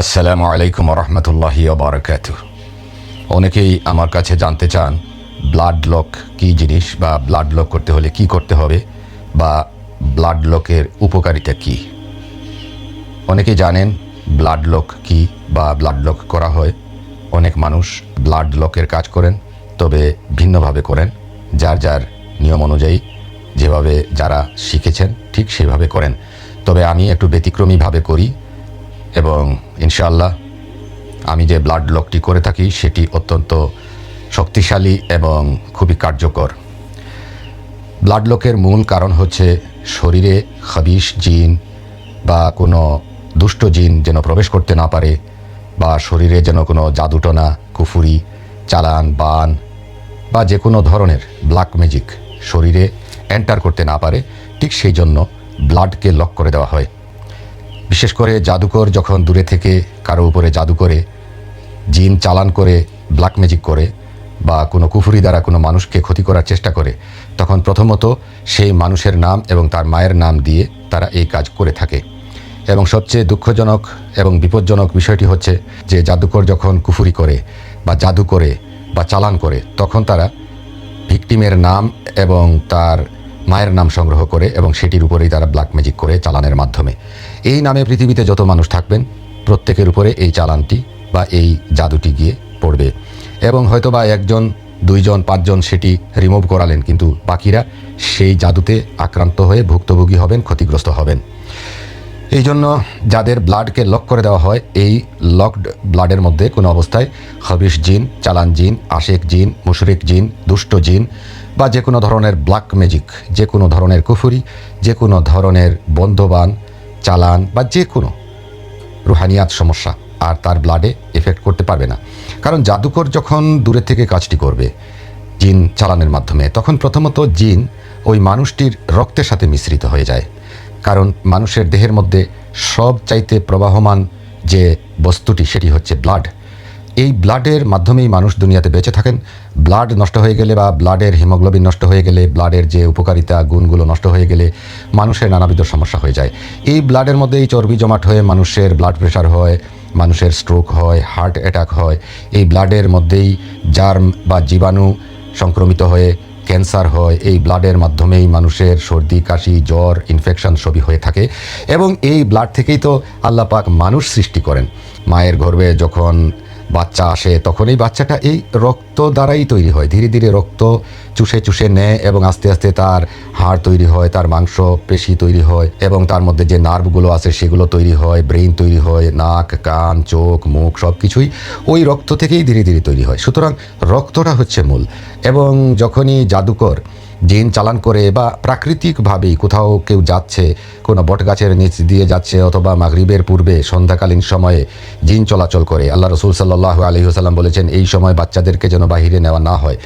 আসসালামু আলাইকুম রহমতুল্লাহি বারকাত অনেকেই আমার কাছে জানতে চান ব্লাড লক কী জিনিস বা ব্লাড লক করতে হলে কি করতে হবে বা ব্লাড লকের উপকারিতা কী? অনেকেই জানেন ব্লাড লক কি বা ব্লাড লক করা হয়। অনেক মানুষ ব্লাড লকের কাজ করেন, তবে ভিন্নভাবে করেন। যার যার নিয়ম অনুযায়ী যেভাবে যারা শিখেছেন, ঠিক সেভাবে করেন। তবে আমি একটু ব্যতিক্রমীভাবে করি। এবং ইনশাআল্লাহ আমি যে ব্লাড লকটি করে থাকি, সেটি অত্যন্ত শক্তিশালী এবং খুবই কার্যকর। ব্লাড লকের মূল কারণ হচ্ছে শরীরে খাবিশ জিন বা কোনো দুষ্ট জিন যেন প্রবেশ করতে না পারে বা শরীরে যেন কোনো জাদুটনা, কুফুরি, চালান, বান বা যে কোনো ধরনের ব্ল্যাক ম্যাজিক শরীরে এন্টার করতে না পারে, ঠিক সেই জন্য ব্লাডকে লক করে দেওয়া হয়। বিশেষ করে জাদুকর যখন দূরে থেকে কারও উপরে জাদু করে, জিন চালান করে ব্ল্যাক ম্যাজিক করে বা কোনো কুফুরি দ্বারা কোনো মানুষকে ক্ষতি করার চেষ্টা করে, তখন প্রথমত সেই মানুষের নাম এবং তার মায়ের নাম দিয়ে তারা এই কাজ করে থাকে। এবং সবচেয়ে দুঃখজনক এবং বিপজ্জনক বিষয়টি হচ্ছে যে জাদুকর যখন কুফুরি করে বা জাদু করে বা চালান করে, তখন তারা ভিকটিমের নাম এবং তার মায়ের নাম সংগ্রহ করে এবং সেটির উপরেই তারা ব্ল্যাক ম্যাজিক করে চালানের মাধ্যমে। এই নামে পৃথিবীতে যত মানুষ থাকবেন, প্রত্যেকের উপরে এই চালানটি বা এই জাদুটি গিয়ে পড়বে। এবং হয়তো বা একজন, দুইজন, পাঁচজন সেটি রিমুভ করালেন, কিন্তু বাকিরা সেই জাদুতে আক্রান্ত হয়ে ভুক্তভোগী হবেন, ক্ষতিগ্রস্ত হবেন। এই জন্য যাদের ব্লাডকে লক করে দেওয়া হয়, এই লকড ব্লাডের মধ্যে কোনো অবস্থায় হবিশ জিন, চালান জিন, আশেক জিন, মুশরিক জিন, দুষ্ট জিন বা যে কোনো ধরনের ব্ল্যাক ম্যাজিক যে কোনো ধরনের কুফুরি, যে কোনো ধরনের বন্ধবান, চালান বা যে কোনো রুহানিয়াত সমস্যা আর তার ব্লাডে এফেক্ট করতে পারবে না। কারণ জাদুকর যখন দূরে থেকে কাজটি করবে জিন চালানের মাধ্যমে, তখন প্রথমত জিন ওই মানুষটির রক্তের সাথে মিশ্রিত হয়ে যায়। কারণ মানুষের দেহের মধ্যে সব চাইতে প্রবাহমান যে বস্তুটি, সেটি হচ্ছে ব্লাড এই ব্লাডের মাধ্যমেই মানুষ দুনিয়াতে বেঁচে থাকেন। ব্লাড নষ্ট হয়ে গেলে বা ব্লাডের হিমোগ্লোবিন নষ্ট হয়ে গেলে ব্লাডের যে উপকারিতা, গুণগুলো নষ্ট হয়ে গেলে মানুষের নানাবিধ সমস্যা হয়ে যায়। এই ব্লাডের মধ্যে এই চর্বি জমাট হয়ে মানুষের ব্লাড প্রেশার হয়, মানুষের স্ট্রোক হয় হার্ট অ্যাটাক হয়। এই ব্লাডের মধ্যেই জার্ম বা জীবাণু সংক্রমিত হয়ে ক্যান্সার হয়। এই ব্লাডের মাধ্যমেই মানুষের সর্দি, কাশি, জ্বর ইনফেকশন সবই হয়ে থাকে। এবং এই ব্লাড থেকেই তো আল্লাপাক মানুষ সৃষ্টি করেন। মায়ের গর্ভে যখন বাচ্চা আসে তখন এই বাচ্চাটা এই রক্ত দ্বারাই তৈরি হয়। ধীরে ধীরে রক্ত চুষে চুষে নেয় এবং আস্তে আস্তে তার হাড় তৈরি হয়, তার মাংস, পেশি তৈরি হয় এবং তার মধ্যে যে নার্ভগুলো আছে সেগুলো তৈরি হয়, ব্রেইন তৈরি হয়, নাক, কান, চোখ, মুখ সব কিছুই ওই রক্ত থেকেই ধীরে ধীরে তৈরি হয়। সুতরাং রক্তটা হচ্ছে মূল এবং যখনই জাদুকর জিন চালান করে বা প্রাকৃতিকভাবেই কোথাও কেউ যাচ্ছে, কোনো বটগাছের নিচ দিয়ে যাচ্ছে অথবা মাগরিবের পূর্বে সন্ধ্যাকালীন সময়ে জিন চলাচল করে। আল্লাহ রসুল সাল্লাহ আলহিহাসাল্লাম বলেছেন, এই সময় বাচ্চাদেরকে যেন বাহিরে নেওয়া না হয়।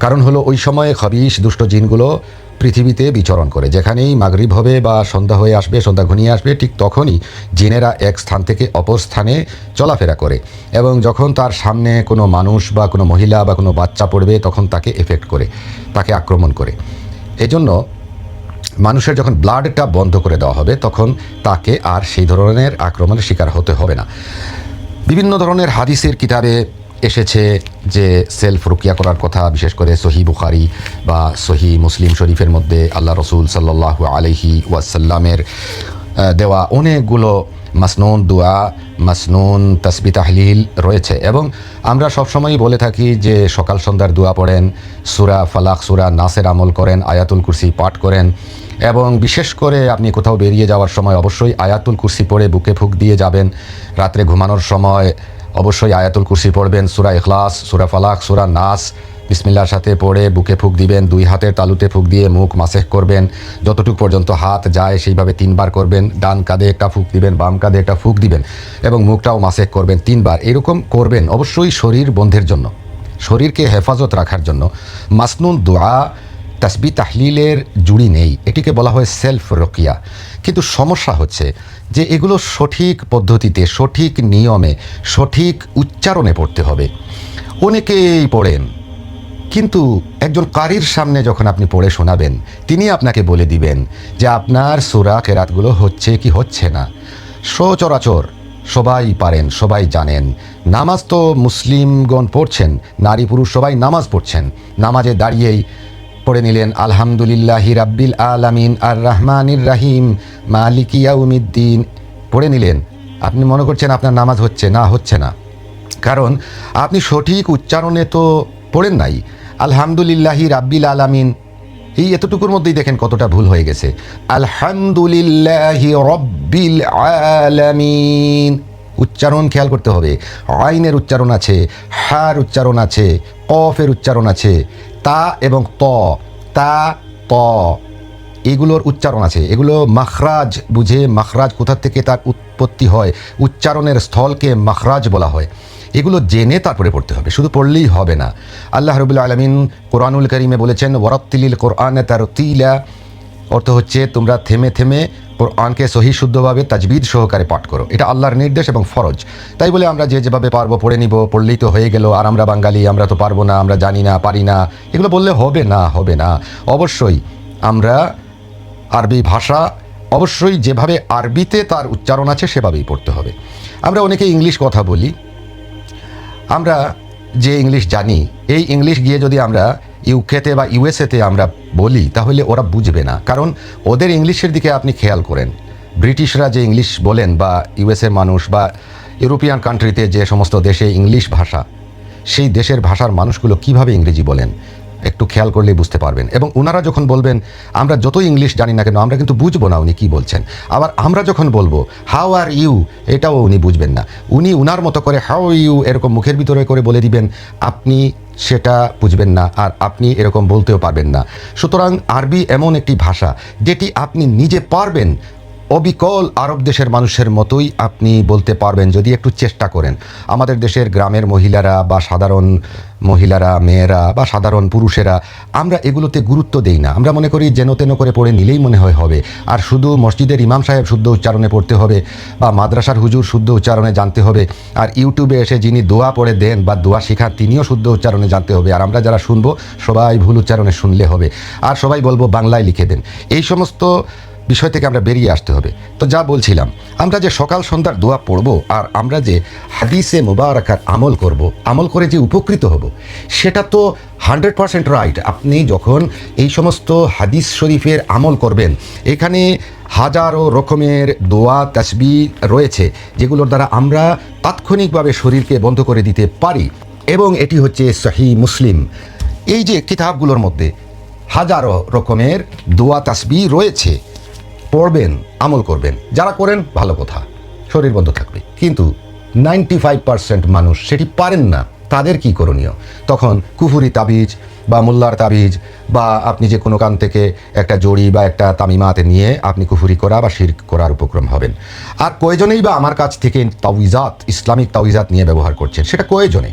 কারণ হলো ওই সময়ে খবিশ দুষ্ট জিনগুলো পৃথিবীতে বিচরণ করে। যেখানেই মাগরিব হবে বা সন্ধ্যা হয়ে আসবে, সন্ধ্যা ঘনিয়ে আসবে, ঠিক তখনই জিনেরা এক স্থান থেকে অপর স্থানে চলাফেরা করে এবং যখন তার সামনে কোনো মানুষ বা কোনো মহিলা বা কোনো বাচ্চা পড়বে, তখন তাকে এফেক্ট করে, তাকে আক্রমণ করে। এজন্য মানুষের যখন ব্লাডটা বন্ধ করে দেওয়া হবে, তখন তাকে আর সেই ধরনের আক্রমণের শিকার হতে হবে না। বিভিন্ন ধরনের হাদিসের কিতাবে এসেছে যে সেলফ রুকিয়া করার কথা, বিশেষ করে সহি বুখারি বা সহি মুসলিম শরীফের মধ্যে আল্লাহ রসুল সাল্লাহ আলহি ওয়াসাল্লামের দেওয়া অনেকগুলো মাসনুন দোয়া, মাসনুন তসবি তাহলিল রয়েছে। এবং আমরা সবসময়ই বলে থাকি যে সকাল সন্ধ্যার দোয়া পড়েন, সুরা ফালাক, সুরা নাসের আমল করেন, আয়াতুল কুরসি পাঠ করেন। এবং বিশেষ করে আপনি কোথাও বেরিয়ে যাওয়ার সময় অবশ্যই আয়াতুল কুরসি পড়ে বুকে ফুক দিয়ে যাবেন। রাত্রে ঘুমানোর সময় অবশ্যই আয়াতুল কুরসি পড়বেন, সুরা এখলাস সুরা ফালাক, সুরা নাস। বিসমিল্লার সাথে পড়ে বুকে ফুক দিবেন, দুই হাতের তালুতে ফুক দিয়ে মুখ মাসেহ করবেন। যতটুকু পর্যন্ত হাত যায় সেইভাবে তিনবার করবেন, ডান কাঁধে একটা ফুক দিবেন, বাম কাঁধে একটা ফুক দিবেন এবং মুখটাও মাসেহ করবেন তিনবার। এরকম করবেন অবশ্যই শরীর বন্ধের জন্য, শরীরকে হেফাজত রাখার জন্য। মাসনুন দোয়া তাসবি তাহলিলের জুড়ি নেই। এটিকে বলা হয় সেলফ রকিয়া কিন্তু সমস্যা হচ্ছে যে এগুলো সঠিক পদ্ধতিতে, সঠিক নিয়মে, সঠিক উচ্চারণে পড়তে হবে। অনেকেই পড়েন, কিন্তু একজন কারির সামনে যখন আপনি পড়ে শোনাবেন, তিনি আপনাকে বলে দিবেন যে আপনার সুরা কেরাতগুলো হচ্ছে কি হচ্ছে না। সচরাচর সবাই পারেন, সবাই জানেন। নামাজ তো মুসলিমগণ পড়ছেন, নারী পুরুষ সবাই নামাজ পড়ছেন। নামাজে দাঁড়িয়েই পড়ে নিলেন, আলহামদুলিল্লাহি রাব্বিল আলামিন আর রহমানির রাহিম, মালিক ইয়াউমিদ্দিন। পড়ে নিলেন, আপনি মনে করছেন আপনার নামাজ হচ্ছে না হচ্ছে না? কারণ আপনি সঠিক উচ্চারণে তো পড়েন নাই, আলহামদুলিল্লাহি রাব্বিল আলামিন। এই এতটুকুর মধ্যেই দেখেন কতটা ভুল হয়ে গেছে, আলহামদুলিল্লাহি রব্বিল আলামিন। উচ্চারণ খেয়াল করতে হবে, আইনের উচ্চারণ আছে, হার উচ্চারণ আছে, কফের উচ্চারণ আছে তা এবং ত, তা, ত। এগুলোর উচ্চারণ আছে। এগুলো মাখরাজ বুঝে মাখরাজ কোথা থেকে তার উৎপত্তি হয়। উচ্চারণের স্থলকে মাখরাজ বলা হয়। এগুলো জেনে তারপরে পড়তে হবে। শুধু পড়লেই হবে না। আল্লাহ রবুল্লা আলমিন কোরআনুল করিমে বলেছেন, ওয়ারত্তিলিল কোরআনে তার তিলা অর্থ হচ্ছে তোমরা থেমে থেমে কোরআনকে সহি শুদ্ধভাবে তাজবিদ সহকারে পাঠ করো। এটা আল্লাহর নির্দেশ এবং ফরজ। তাই বলে আমরা যে যেভাবে পারব পড়ে নিব, পড়লেই তো হয়ে গেল। আর আমরা বাঙালি, আমরা তো পারব না, আমরা জানি না, পারি না। এগুলো বললে হবে না হবে না। অবশ্যই আমরা আরবি ভাষা অবশ্যই যেভাবে আরবিতে তার উচ্চারণ আছে সেভাবেই পড়তে হবে। আমরা অনেকে ইংলিশ কথা বলি। আমরা যে ইংলিশ জানি, এই ইংলিশ গিয়ে যদি আমরা ইউকেতে বা ইউএসএতে আমরা বলি, তাহলে ওরা বুঝবে না। কারণ ওদের ইংলিশের দিকে আপনি খেয়াল করেন। ব্রিটিশরা যে ইংলিশ বলেন বা ইউএসএ মানুষ বা ইউরোপিয়ান কান্ট্রিতে যে সমস্ত দেশে ইংলিশ ভাষা, সেই দেশের ভাষার মানুষগুলো কীভাবে ইংরেজি বলেন, একটু খেয়াল করলেই বুঝতে পারবেন। এবং ওনারা যখন বলবেন, আমরা যত ইংলিশ জানি না কেন, আমরা কিন্তু বুঝব না উনি কী বলছেন। আবার আমরা যখন বলব, হাউ আর ইউ? এটাও উনি বুঝবেন না। উনি উনার মতো করে হাউ ইউ? এরকম মুখের ভিতরে করে বলে দিবেন, আপনি সেটা বুঝবেন না আর আপনি এরকম বলতেও পারবেন না। সুতরাং আরবি এমন একটি ভাষা, যেটি আপনি নিজে পারবেন অবিকল আরব দেশের মানুষের মতোই আপনি বলতে পারবেন, যদি একটু চেষ্টা করেন। আমাদের দেশের গ্রামের মহিলারা বা সাধারণ মহিলারা, মেয়েরা বা সাধারণ পুরুষেরা, আমরা এগুলোতে গুরুত্ব দেই না। আমরা মনে করি যেন তেন করে পড়ে নিলেই মনে হয় হবে। আর শুধু মসজিদের ইমাম সাহেব শুদ্ধ উচ্চারণে পড়তে হবে বা মাদ্রাসার হুজুর শুদ্ধ উচ্চারণে জানতে হবে। আর ইউটিউবে এসে যিনি দোয়া পড়ে দেন বা দোয়া শেখান, তিনিও শুদ্ধ উচ্চারণে জানতে হবে। আর আমরা যারা শুনব, সবাই ভুল উচ্চারণে শুনলে হবে। আর সবাই বলব বাংলায় লিখে দেন। এই সমস্ত বিষয় থেকে আমরা বেরিয়ে আসতে হবে। তো যা বলছিলাম, আমরা যে সকাল সন্ধ্যার দোয়া পড়ব আর আমরা যে হাদিসে মুবারাকার আমল করব, আমল করে যে উপকৃত হব, সেটা তো হান্ড্রেড পারসেন্ট রাইট। আপনি যখন এই সমস্ত হাদিস শরীফের আমল করবেন, এখানে হাজারো রকমের দোয়া, তাসবি রয়েছে, যেগুলোর দ্বারা আমরা তাৎক্ষণিকভাবে শরীরকে বন্ধ করে দিতে পারি। এবং এটি হচ্ছে সহি মুসলিম। এই যে কিতাবগুলোর মধ্যে হাজারো রকমের দোয়া, তাসবি রয়েছে। পড়বেন, আমল করবেন। যারা করেন, ভালো কথা। শরীর বন্ধ থাকবে। কিন্তু নাইনটি ফাইভ পার্সেন্ট মানুষ সেটি পারেন না। তাদের কি করণীয়? তখন কুফুরি তাবিজ বা মোল্লার তাবিজ বা আপনি যে কোনো কান থেকে একটা জড়ি বা একটা তামিমাতে নিয়ে আপনি কুফুরি করা বা শির করার উপক্রম হবেন। আর কয়জনেই বা আমার কাছ থেকে তাউইজাত ইসলামিক তাউইজাত নিয়ে ব্যবহার করছেন, সেটা কয়জনে?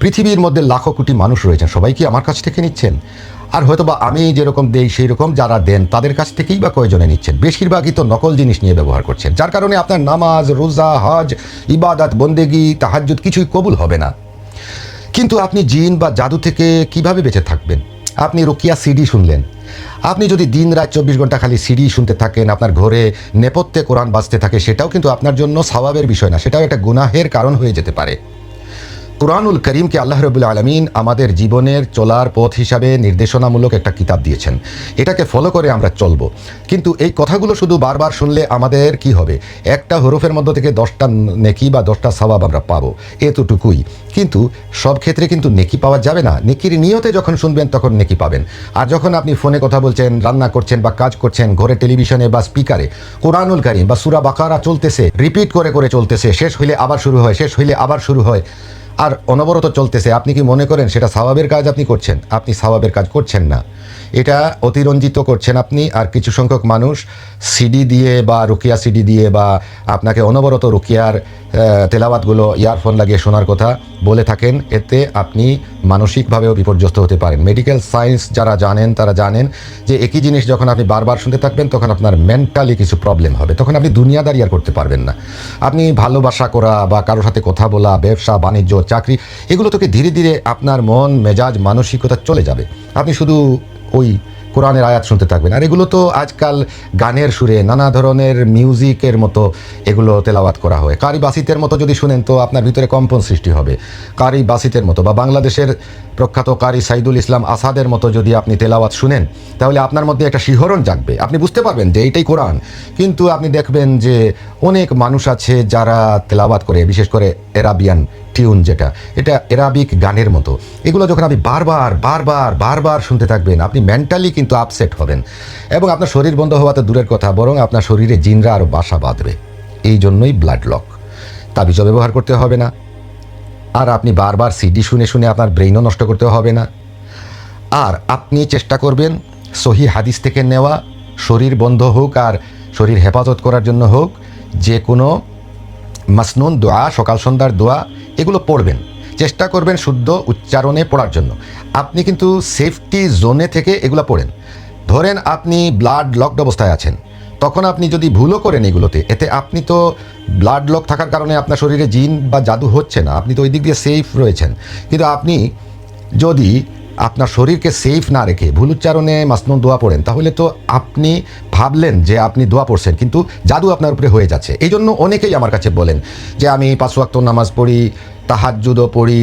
পৃথিবীর মধ্যে লাখো কোটি মানুষ রয়েছেন, সবাই কি আমার কাছ থেকে নিচ্ছেন? আর হয়তো বা আমি যেরকম দেই সেই রকম যারা দেন, তাদের কাছ থেকেই বা কয়জনে নিচ্ছেন? বেশিরভাগই তো নকল জিনিস নিয়ে ব্যবহার করছেন। যার কারণে আপনার নামাজ, রোজা, হজ, ইবাদত, বন্দেগি, তাহাজ্জুদ কিছুই কবুল হবে না। কিন্তু আপনি জিন বা জাদু থেকে কীভাবে বেঁচে থাকবেন? আপনি রুকিয়া সিডি শুনলেন। আপনি যদি দিন রাত চব্বিশ ঘণ্টা খালি সিডি শুনতে থাকেন, আপনার ঘরে নেপথ্যে কোরআন বাজতে থাকে, সেটাও কিন্তু আপনার জন্য স্বভাবের বিষয় না, সেটাও একটা গুনাহের কারণ হয়ে যেতে পারে। কোরআনুল করিমকে আল্লাহ রবুল্লা আলমিন আমাদের জীবনের চলার পথ হিসাবে নির্দেশনামূলক একটা কিতাব দিয়েছেন। এটাকে ফলো করে আমরা চলবো। কিন্তু এই কথাগুলো শুধু বারবার শুনলে আমাদের কি হবে? একটা হরফের মধ্য থেকে দশটা নেকি বা দশটা সবাব আমরা পাবো। এতটুকুই। কিন্তু সব ক্ষেত্রে কিন্তু নেকি পাওয়া যাবে না। নেকির নিয়তে যখন শুনবেন তখন নেকি পাবেন। আর যখন আপনি ফোনে কথা বলছেন, রান্না করছেন বা কাজ করছেন, ঘরে টেলিভিশনে বা স্পিকারে, কোরআনুল করিম বা সুরা বাকারা চলতেছে, রিপিট করে করে চলতেছে, শেষ হইলে আবার শুরু হয়, শেষ হইলে আবার শুরু হয়। আর অনবরত চলতেছে। আপনি কি মনে করেন সেটা স্বভাবের কাজ আপনি করছেন? আপনি স্বভাবের কাজ করছেন না। এটা অতিরঞ্জিত করছেন আপনি আর কিছু সংখ্যক মানুষ সিডি দিয়ে বা রুকিয়া সিডি দিয়ে বা আপনাকে অনবরত রুকিয়ার তেলাওয়াতগুলো ইয়ারফোন লাগিয়ে শোনার কথা বলে থাকেন। এতে আপনি মানসিকভাবেও বিপর্যস্ত হতে পারেন। মেডিকেল সায়েন্স যারা জানেন, তারা জানেন যে একই জিনিস যখন আপনি বারবার শুনতে থাকবেন, তখন আপনার মেন্টালি কিছু প্রবলেম হবে। তখন আপনি দুনিয়াদারি আর করতে পারবেন না। আপনি ভালোবাসা করা বা কারোর সাথে কথা বলা, ব্যবসা, বাণিজ্য, চাকরি, এগুলো থেকে ধীরে ধীরে আপনার মন, মেজাজ, মানসিকতা চলে যাবে। আপনি শুধু ওই কোরআনের আয়াত শুনতে থাকবেন। আর এগুলো তো আজকাল গানের সুরে নানা ধরনের মিউজিকের মতো এগুলো তেলাওয়াত করা হয়। কারি বাসিতের মতো যদি শুনেন তো আপনার ভিতরে কম্পন সৃষ্টি হবে। কারি বাসিতের মতো বা বাংলাদেশের প্রখ্যাত কারি সাইদুল ইসলাম আসাদের মতো যদি আপনি তেলাওয়াত শুনেন, তাহলে আপনার মধ্যে একটা শিহরণ জাগবে। আপনি বুঝতে পারবেন যে এইটাই কোরআন। কিন্তু আপনি দেখবেন যে অনেক মানুষ আছে যারা তেলাওয়াত করে, বিশেষ করে এরাবিয়ান টিউন যেটা, এটা এরাবিক গানের মতো। এগুলো যখন আপনি বারবার বারবার বারবার শুনতে থাকবেন, আপনি মেন্টালি কিন্তু আপসেট হবেন। এবং আপনার শরীর বন্ধ হওয়া তো দূরের কথা, বরং আপনার শরীরে জিনরা আরও বাসা বাঁধবে। এই জন্যই ব্লাড লক তাবিজও ব্যবহার করতে হবে না। আর আপনি বারবার সিডি শুনে শুনে আপনার ব্রেইনও নষ্ট করতে হবে না। আর আপনি চেষ্টা করবেন সহি হাদিস থেকে নেওয়া, শরীর বন্ধ হোক আর শরীর হেফাজত করার জন্য হোক, যে কোনো মাসনুন দোয়া, সকাল সন্ধ্যার দোয়া, এগুলো পড়বেন। চেষ্টা করবেন শুদ্ধ উচ্চারণে পড়ার জন্য। আপনি কিন্তু সেফটি জোনে থেকে এগুলো পড়েন। ধরেন আপনি ব্লাড লকড অবস্থায় আছেন। তখন আপনি যদি ভুলও করেন এগুলোতে, এতে আপনি তো ব্লাড লক থাকার কারণে আপনার শরীরে জিন বা জাদু হচ্ছে না। আপনি তো ওই দিক দিয়ে সেফ রয়েছেন। কিন্তু আপনি যদি আপনার শরীরকে সেফ না রেখে ভুল উচ্চারণে মাসনুন দোয়া পড়েন, তাহলে তো আপনি ভাবলেন যে আপনি দোয়া পড়ছেন, কিন্তু জাদু আপনার উপরে হয়ে যাচ্ছে। এই জন্য অনেকেই আমার কাছে বলেন যে আমি পাঁচ নামাজ পড়ি, তাহাজ্জুদও পড়ি,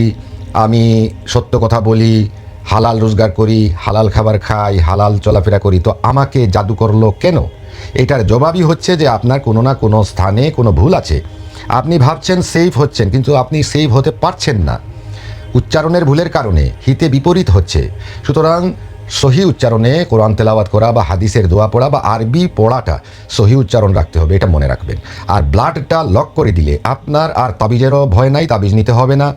আমি সত্য কথা বলি, হালাল রোজগার করি, হালাল খাবার খাই, হালাল চলাফেরা করি, তো আমাকে জাদু করল কেন? এটার জবাবই হচ্ছে যে আপনার কোনো না কোনো স্থানে কোনো ভুল আছে। আপনি ভাবছেন সেফ হচ্ছেন, কিন্তু আপনি সেফ হতে পারছেন না। উচ্চারণের ভুলের কারণে হিতে বিপরীত হচ্ছে। সুতরাং সহি উচ্চারণে কোরআন তেলাওয়াত করা বা হাদিসের দোয়া পড়া বা আরবি পড়াটা সহি উচ্চারণ রাখতে হবে, এটা মনে রাখবেন। আর ব্লাডটা লক করে দিলে আপনার আর তাবিজেরও ভয় নাই, তাবিজ নিতে হবে না।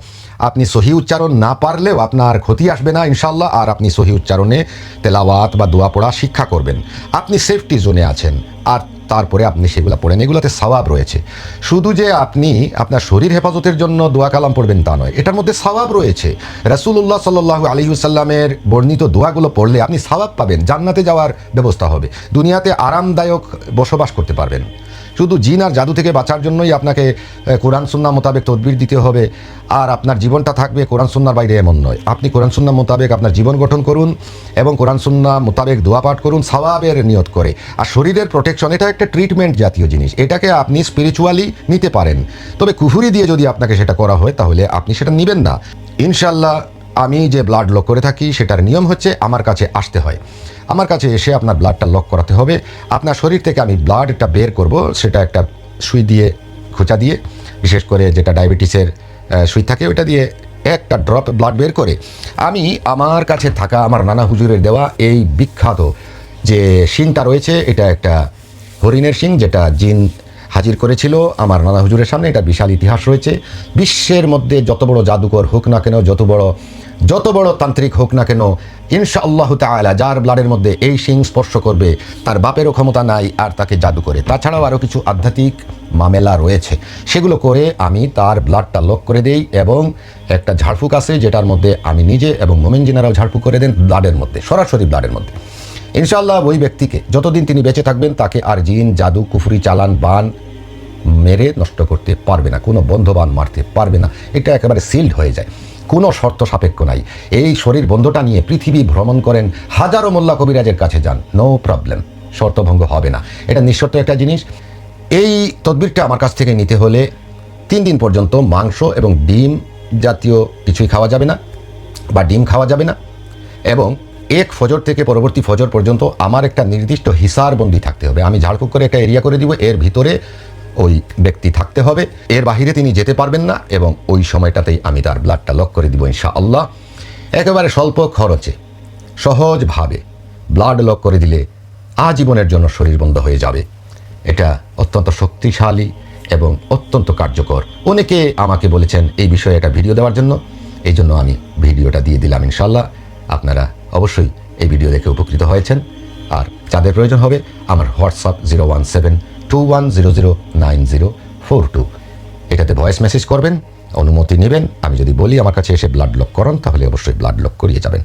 আপনি সহি উচ্চারণ না পারলেও আপনার ক্ষতি আসবে না ইনশাল্লাহ আর আপনি সহি উচ্চারণে তেলাওয়াত বা দোয়া পড়া শিক্ষা করবেন। আপনি সেফটি জোনে আছেন, আর তারপরে আপনি সেগুলো পড়েন। এগুলোতে সওয়াব রয়েছে। শুধু যে আপনি আপনার শরীর হেফাজতের জন্য দোয়া কালাম পড়বেন তা নয়, এটার মধ্যে সওয়াব রয়েছে। রাসুল্লাহ সাল্লু আলিউসাল্লামের সাল্লামের বর্ণিত দোয়াগুলো পড়লে আপনি সওয়াব পাবেন, জান্নাতে যাওয়ার ব্যবস্থা হবে। দুনিয়াতে আরামদায়ক বসবাস করতে পারবেন। শুধু জিন আর জাদু থেকে বাঁচার জন্যই আপনাকে কোরআন সুন্না মোতাবেক তদবির দিতে হবে। আর আপনার জীবনটা থাকবে কোরআন সুন্নার বাইরে এমন নয়। আপনি কোরআন সুন্না মোতাবেক আপনার জীবন গঠন করুন এবং কোরআন সুন্না মোতাবেক দোয়া পাঠ করুন, সওয়াবের নিয়ত করে। আর শরীরের প্রোটেকশন এটা একটা ট্রিটমেন্ট জাতীয় জিনিস। এটাকে আপনি স্পিরিচুয়ালি নিতে পারেন। তবে কুফুরি দিয়ে যদি আপনাকে সেটা করা হয়, তাহলে আপনি সেটা নেবেন না। ইনশাল্লাহ আমি যে ব্লাড লক করে থাকি, সেটার নিয়ম হচ্ছে আমার কাছে আসতে হয়। আমার কাছে এসে আপনার ব্লাডটা লক করাতে হবে। আপনার শরীর থেকে আমি ব্লাডটা বের করব, সেটা একটা সুই দিয়ে, খোঁচা দিয়ে, বিশেষ করে যেটা ডায়াবেটিসের সুই থাকে, ওইটা দিয়ে একটা ড্রপ ব্লাড বের করে। আমি আমার কাছে থাকা আমার নানা হুজুরের দেওয়া এই বিখ্যাত যে শিংটা রয়েছে, এটা একটা হরিণের শিং, যেটা জিন হাজির করেছিল। আমার নানা হুজুরের সামনে এটা বিশাল ইতিহাস রয়েছে। বিশ্বের মধ্যে যত বড় জাদুকর হোক না কেন, যত বড় যত বড় তান্ত্রিক হোক না কেন ইনশা আল্লাহ তালা যার ব্লাডের মধ্যে এই শিং স্পর্শ করবে, তার বাপেরও ক্ষমতা নাই আর তাকে জাদু করে। তাছাড়াও আরও কিছু আধ্যাত্মিক মামেলা রয়েছে। সেগুলো করে আমি তার ব্লাডটা লক করে দেই এবং একটা ঝাড়ফুঁক আছে যেটার মধ্যে আমি নিজে এবং মোমেন জিনারাও ঝাড়ফুঁক করে দেন ব্লাডের মধ্যে, সরাসরি ব্লাডের মধ্যে। ইনশাআল্লাহ ওই ব্যক্তিকে যতদিন তিনি বেঁচে থাকবেন, তাকে আর জিন, জাদু, কুফুরি, চালান, বান মেরে নষ্ট করতে পারবে না, কোনো বন্ধবান মারতে পারবে না। এটা একেবারে সিল্ড হয়ে যায়। কোনো শর্ত সাপেক্ষ নাই। এই শরীর বন্ধটা নিয়ে পৃথিবী ভ্রমণ করেন হাজারো মোল্লা কবিরাজের কাছে যান। নো প্রবলেম শর্তভঙ্গ হবে না। এটা নিঃশর্ত একটা জিনিস। এই তদবিরটা আমার কাছ থেকে নিতে হলে তিন দিন পর্যন্ত মাংস এবং ডিম জাতীয় কিছুই খাওয়া যাবে না বা ডিম খাওয়া যাবে না। এবং এক ফজর থেকে পরবর্তী ফজর পর্যন্ত আমার একটা নির্দিষ্ট হিসারবন্দি থাকতে হবে। আমি ঝাড়ফুঁক করে একটা এরিয়া করে দিব। এর ভিতরে ওই ব্যক্তি থাকতে হবে। এর বাহিরে তিনি যেতে পারবেন না এবং ওই সময়টাতেই আমি তার ব্লাডটা লক করে দিব ইনশা আল্লাহ একেবারে স্বল্প খরচে, সহজভাবে ব্লাড লক করে দিলে আজীবনের জন্য শরীর বন্ধ হয়ে যাবে। এটা অত্যন্ত শক্তিশালী এবং অত্যন্ত কার্যকর। অনেকে আমাকে বলেছেন, এই বিষয়ে একটা ভিডিও দেওয়ার জন্য। এই জন্য আমি ভিডিওটা দিয়ে দিলাম ইনশাল্লাহ আপনারা অবশ্যই এই ভিডিও দেখে উপকৃত হয়েছেন। আর যাদের প্রয়োজন হবে, আমার WhatsApp zero one seven two one zero zero nine zero four two এটাতে ভয়েস মেসেজ করবেন, অনুমতি নেবেন, আমি যদি বলি আমার কাছে এসে ব্লাড লক করান, তাহলে অবশ্যই ব্লাড লক করিয়ে যাবেন।